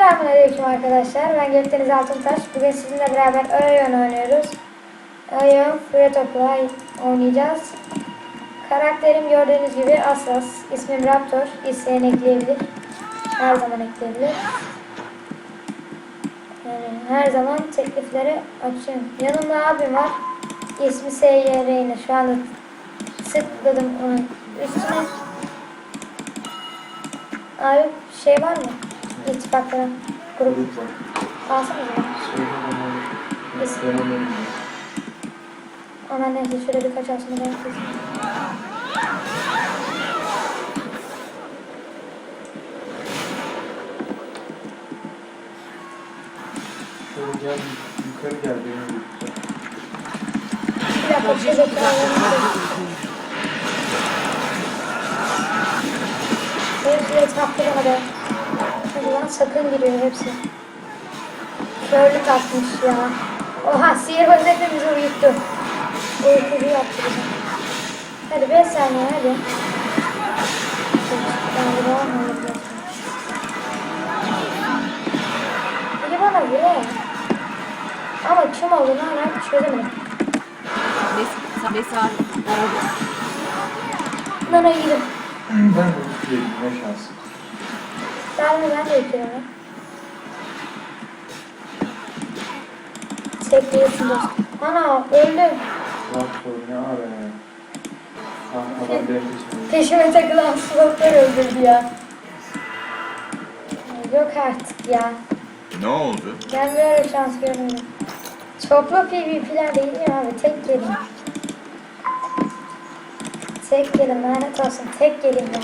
Selamünaleyküm arkadaşlar. Ben Gökdeniz Altıntaş. Bugün sizinle beraber Aion oynuyoruz. Aion Free to Play oynayacağız. Karakterim gördüğünüz gibi Asas. İsmim Raptor. İsteyen ekleyebilir. Her zaman ekleyebilir. Yani her zaman teklifleri açın. Yanımda abim var. İsmi SY. Şu anda sıkladım onun üstüne. Abi şey var mı? İttifaklara grup Lütfen. alsana o zaman. Söyle bana. Biz- Denemem. Ama neyse şöyle birkaç aslında ben. Şöyle gel yukarı gel beni lütfen. Bir dakika bir şey bekliyorum. Hepsi etraflarına Hadi lan sakın giriyor hepsi. Körlük atmış ya. Oha sihirbaz hepimizi uyuttu. Uykucu yaptı bize. Hadi 5 saniye hadi. Biri bana bile. Ama kim olduğunu hala çözemedim. Mes mesai oldu. Bana yedim. Ben de üfleyeyim ne şansı. Ben de ben de yapıyorum. Sekliyorsun dostum. Ana öldüm. Ne ya. Ah adam benim peşime. Peşime takılan slotlar öldürdü ya. Yok artık ya. Ne oldu? Ben böyle şans görmedim. Toplu PvP'ler değil mi abi? Tek gelin. Tek gelin lanet olsun. Tek gelin ya.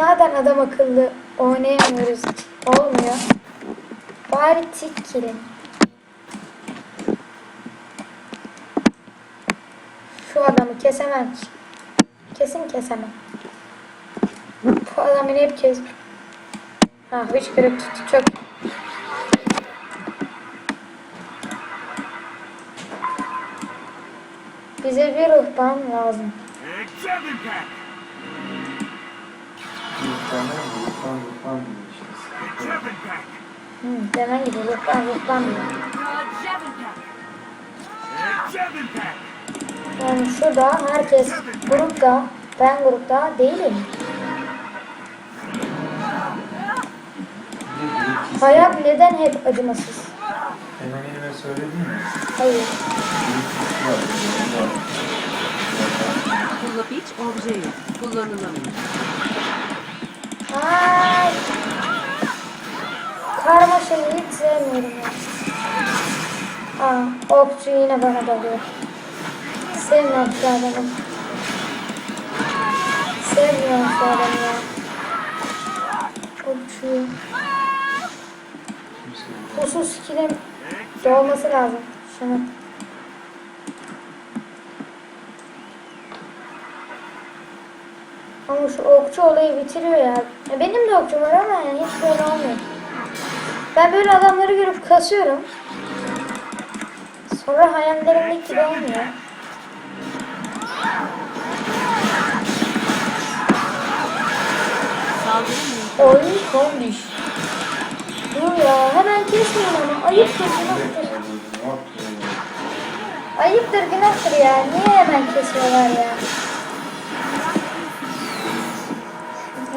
Sağdan adam akıllı oynayamıyoruz. Olmuyor. Bari tik gelin. Şu adamı kesemem ki. Kesin kesemem. Bu adam hep kes. Ha hiç kırık tuttu çok. Bize bir ruhban lazım. Lütfen lütfen lütfen diyor işte. Hı, demen gibi. Yani şurada herkes grupta, ben grupta değilim. Hayat neden hep acımasız? Hemen elime söyledin mi? Hayır. Kullanıp hiç obje yok. Kullanılamıyor. Ay. Karmaşayı hiç sevmiyorum ya. Aa, okçu yine bana dalıyor. Sevmiyorum şu adamı. Sevmiyorum şu adamı ya. Okçu. Husus skill'in dolması lazım. Şunu. Ama şu okçu olayı bitiriyor ya. Ya Benim de okçum var ama yani hiç böyle olmuyor. Ben böyle adamları görüp kasıyorum. Sonra hayallerimdeki gibi olmuyor. Oyun kombiş. Dur ya hemen kesmeyin ama ayıptır günahtır. Ayıptır günahtır ya. Niye hemen kesiyorlar ya?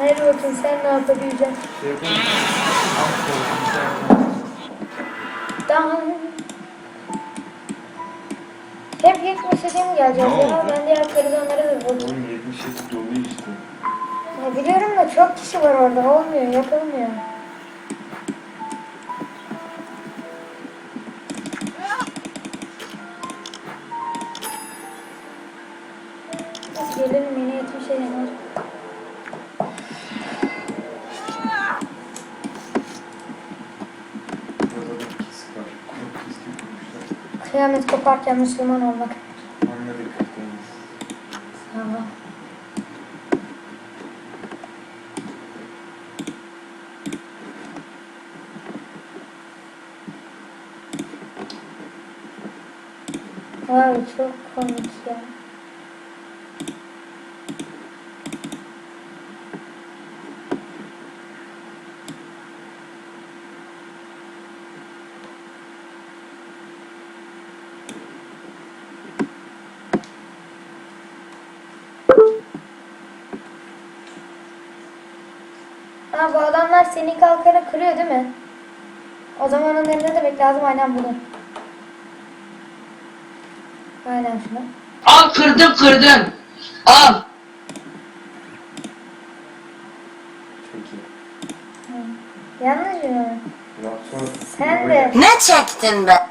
Hadi bakın sen ne yapabileceksin? Şey Daha... Hep 77'ye mi geleceğiz Ne ya? oldu? Ben diğer karizonlara da buldum. Oğlum 77 dolu işte. Ya biliyorum da çok kişi var orada. Olmuyor, yapılmıyor. Kıyamet koparken Müslüman olmak. Anladık. Tamam. Vay çok komik ya. senin kalkanı kırıyor değil mi? O zaman onun ne demek lazım? Aynen bunu. Aynen şunu. Al kırdım kırdım. Al. İyi. Yanlış mı? Sen de. Ne çektin be?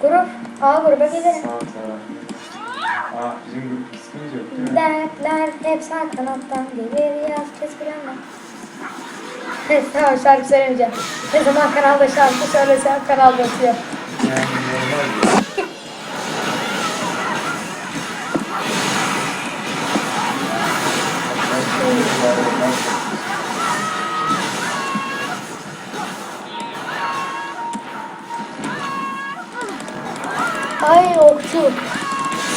Grup. Al gruba Sağ gidelim. taraf. Aa bizim grup ismimiz yok değil mi? Dertler hep sağ kanattan gelir yaz kes. Tamam şarkı söylemeyeceğim. Ne zaman kanalda şarkı söylesem kanal batıyor. Ay okçu.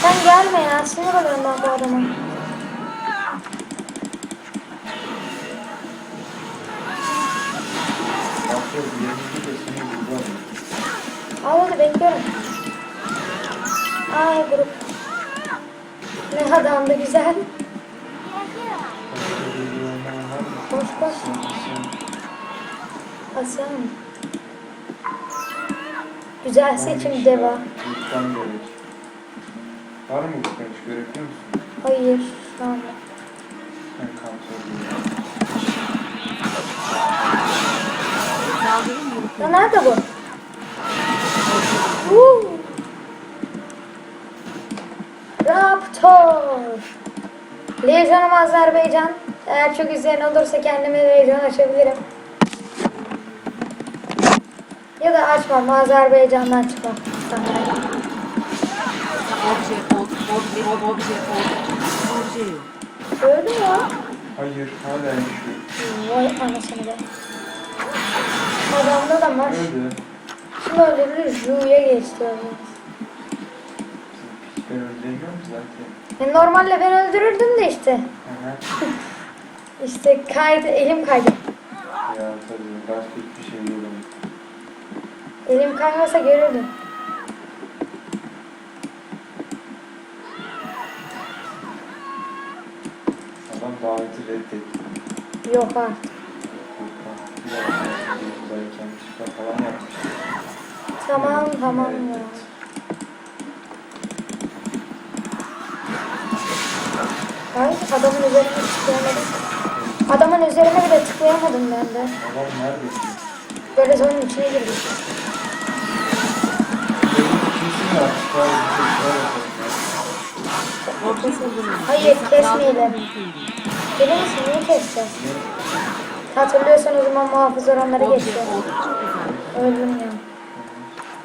Sen gelme ya sinir oluyorum ben bu adama. Hadi bekliyorum. Ay grup. Ne adam da güzel. Koş koş. Aslan. Güzel seçim deva. Var mı bu hiç görebiliyor musun? Hayır şu anda. Ben ediyorum. Ya nerede bu? Woo! Raptor. Lejyonum Azerbaycan. Eğer çok izleyen olursa kendime lejyon açabilirim. Ya da açmam Azerbaycan'dan çıkmam. Obje. Obje. Obje. Obje. Öyle ya. Hayır, hala yaşıyor. Vay anasını be. Adamda da. Öldü. Kim öldürülür? Ju'ya geçti öyle. Ben öldüremiyorum zaten. E, normalde ben öldürürdüm de işte. Aha. İşte kaydı, elim kaydı. Ya tabii, başka hiçbir şey onun. Elim kaymasa görürdüm. Adam daveti reddetti. Yok artık. Bir ara Tamam tamam ya. Hayır adamın üzerine tıklayamadım. Adamın üzerine bile tıklayamadım ben de. Adam neredesin? Böyle zonun içine girdim. Kesin. Obje kullanılır. Hayır, kesmeyelim. misin? Niye keseceğiz? Hatırlıyorsan o zaman muhafız oranları Obje geçiyor. oldukça güzel. Öldüm ya.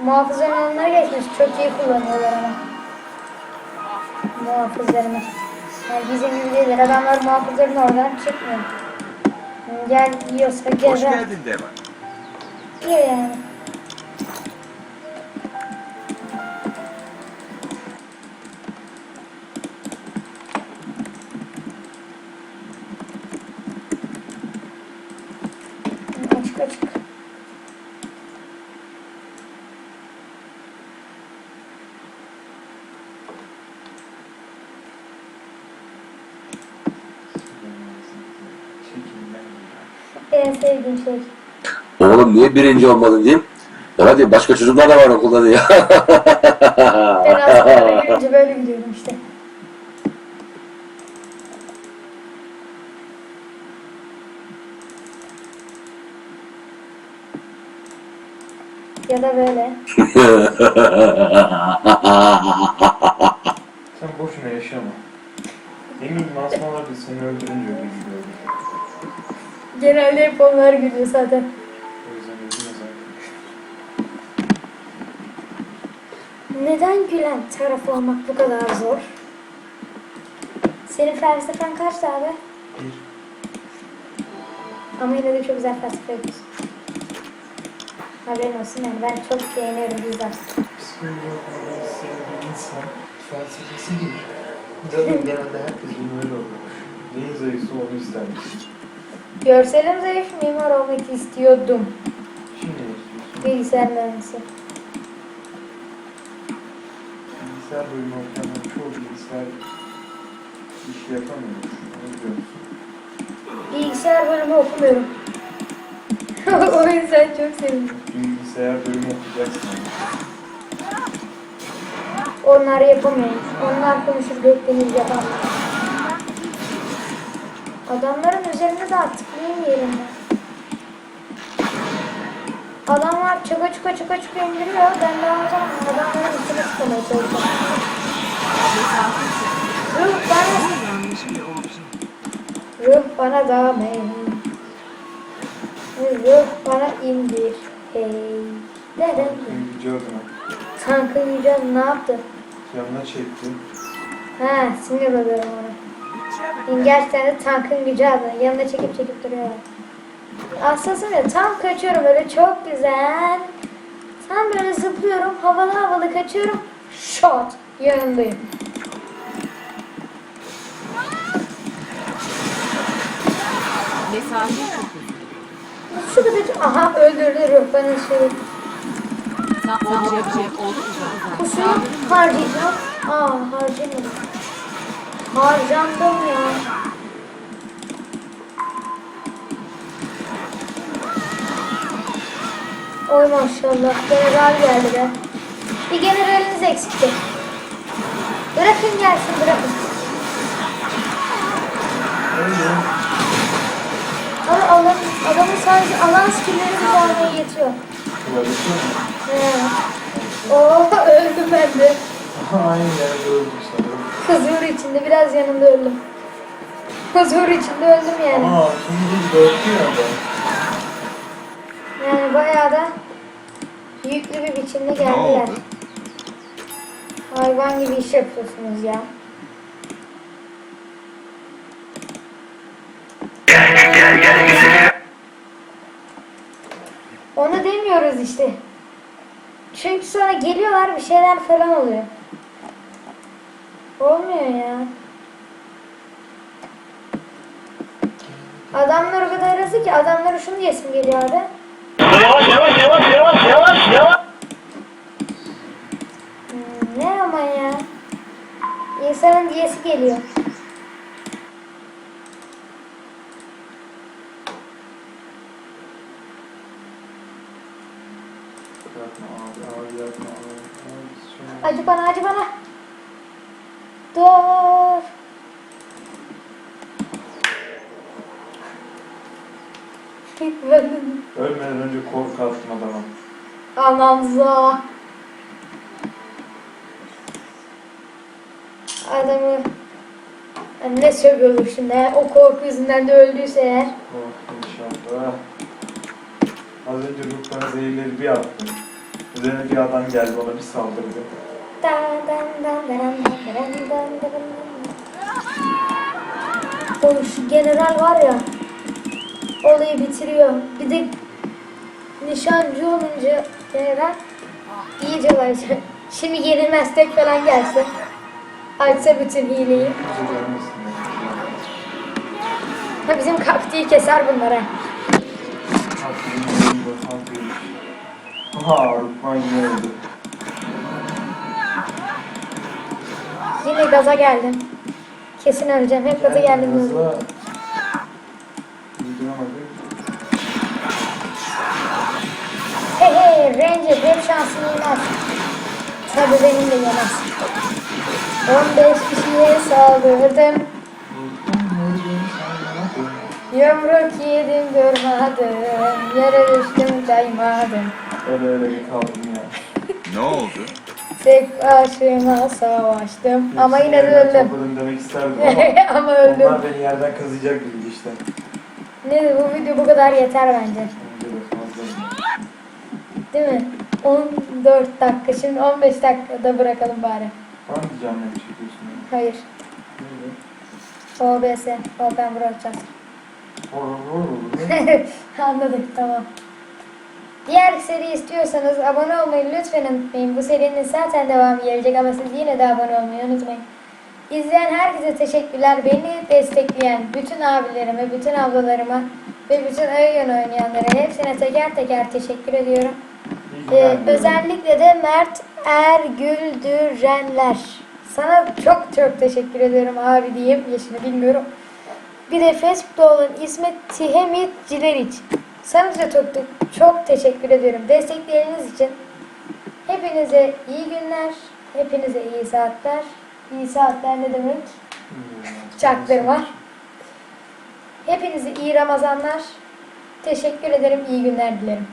Muhafız oranları geçmiş. Çok iyi kullanıyorlar ama. Muhafızlarımız. Yani bizim gibi değiller. Adamlar muhafızların oradan çıkmıyor. Gel yiyorsa Hoş gezer. geldin Deva. Yiyor yani. Şey. Oğlum niye birinci olmadın diyeyim. Ya hadi başka çocuklar da var okulda diye. Ben aslında görünce böyle gidiyorum işte. Ya da böyle. Sen boşuna yaşama. Eminim asmalar da seni öldürünce öldürüyor. Genelde hep onlar gülüyor zaten. Neden gülen taraf olmak bu kadar zor? Senin felsefen kaçtı abi? Bir. Ama yine de çok güzel felsefe yapıyorsun. Haberin olsun yani ben çok beğeniyorum bizden. Psikolojik sevdiği insan felsefesi değil. Zaten genelde herkes bunu öyle oluyor. Neyin zayıfsa onu istermiş. Görselim zayıf mimar olmak istiyordum. Şimdi ne istiyorsun? Bilgisayar mühendisi. Bilgisayar bölümü okuyanlar çoğu bilgisayar işi yapamıyor. Onu biliyor musun? Bilgisayar bölümü okumuyorum. o yüzden çok sevindim. Bilgisayar bölümü okuyacaksın. Onlar yapamayız. Onlar konuşur gökdeniz yapamaz. Adamların üzerine de attık yemeği yiyelim. Adamlar çıka çıka çıka çıka indiriyor. Ben de alacağım. Adamların içine çıkamaya çalışacağım. Ruh bana... Ruh bana damen. Ruh bana indir. Hey. Neden? Yiyeceğim Tankı yiyeceğim. Ne yaptın? Yanına çektim. He sinir oluyorum ona. Gerçekten tankın gücü adına yanına çekip çekip duruyorlar. Aslında tam kaçıyorum böyle çok güzel. Tam böyle zıplıyorum havalı havalı kaçıyorum. Shot yanındayım. Mesafe çok uzun. Şu kadar aha öldürdü ruhbanın şeyi. Obje oldukça uzak. Kusuru harcayacağım. Aa harcamadım. Harcandım ya. Oy maşallah. General geldi be. Bir generaliniz eksikti. Bırakın gelsin bırakın. Ama alan, adamın sadece alan skillleri bizi almaya yetiyor. Tuvaleti mi? He. Oo öldüm ben de. Yerde öldüm. Huzur içinde biraz yanında öldüm. Huzur içinde öldüm yani. Aa, şimdi dörtlü ya. Yani bayağı da yüklü bir biçimde geldiler. Hayvan gibi iş yapıyorsunuz ya. Onu demiyoruz işte. Çünkü sonra geliyorlar bir şeyler falan oluyor. Olmuyor ya. Adamlar o kadar hızlı ki adamlara şunu diyesim geliyor abi. Hmm, ne ama ya? İnsanın diyesi geliyor. Bonanza. Adamı yani ne sövüyorduk şimdi? O korku yüzünden de öldüyse eğer. Oh inşallah. Az önce ruhtan zehirleri bir attım. Üzerine bir adam geldi ona bir saldırdı. Dan dan dan dan dan dan dan Oğlum şu general var ya olayı bitiriyor. Bir de nişancı olunca neden? İyice olacak. Şimdi yeni meslek falan gelse. Açsa bütün hileyi. Ha bizim kaktüyü keser bunlara. Yine gaza geldim. Kesin öleceğim. Hep gaza geldim. Gaza... Hey Ranger hep şansını yemez. Tabii benim de yemez. 15 kişiye saldırdım. Yumruk yedim durmadım. Yere düştüm caymadım. Öyle öyle bir kaldım ya. Ne oldu? Tek başıma savaştım. Ama yine de öldüm. topladım demek isterdim ama Ama öldüm. onlar beni yerden kazıyacak gibi işte. Ne bu video bu kadar yeter bence. Değil mi? 14 dakika. Şimdi 15 dakikada bırakalım bari. Var mı canlı çekiyorsun? ya? Hayır. Neydi? OBS. Open Broadcast. Hor hor olur. Anladık tamam. Diğer seri istiyorsanız abone olmayı lütfen unutmayın. Bu serinin zaten devamı gelecek ama siz yine de abone olmayı unutmayın. İzleyen herkese teşekkürler. Beni destekleyen bütün abilerime, bütün ablalarıma ve bütün oyun oynayanlara hepsine teker teker teşekkür ediyorum. Ee, özellikle de Mert Ergüldürenler. Sana çok çok teşekkür ediyorum abi diyeyim. Yaşını bilmiyorum. Bir de Facebook'ta olan ismi Tihemit Cileriç. Sana da çok, çok teşekkür ediyorum destekleriniz için. Hepinize iyi günler, hepinize iyi saatler. İyi saatler ne demek? Çaktırma. Hepinize iyi Ramazanlar. Teşekkür ederim, iyi günler dilerim.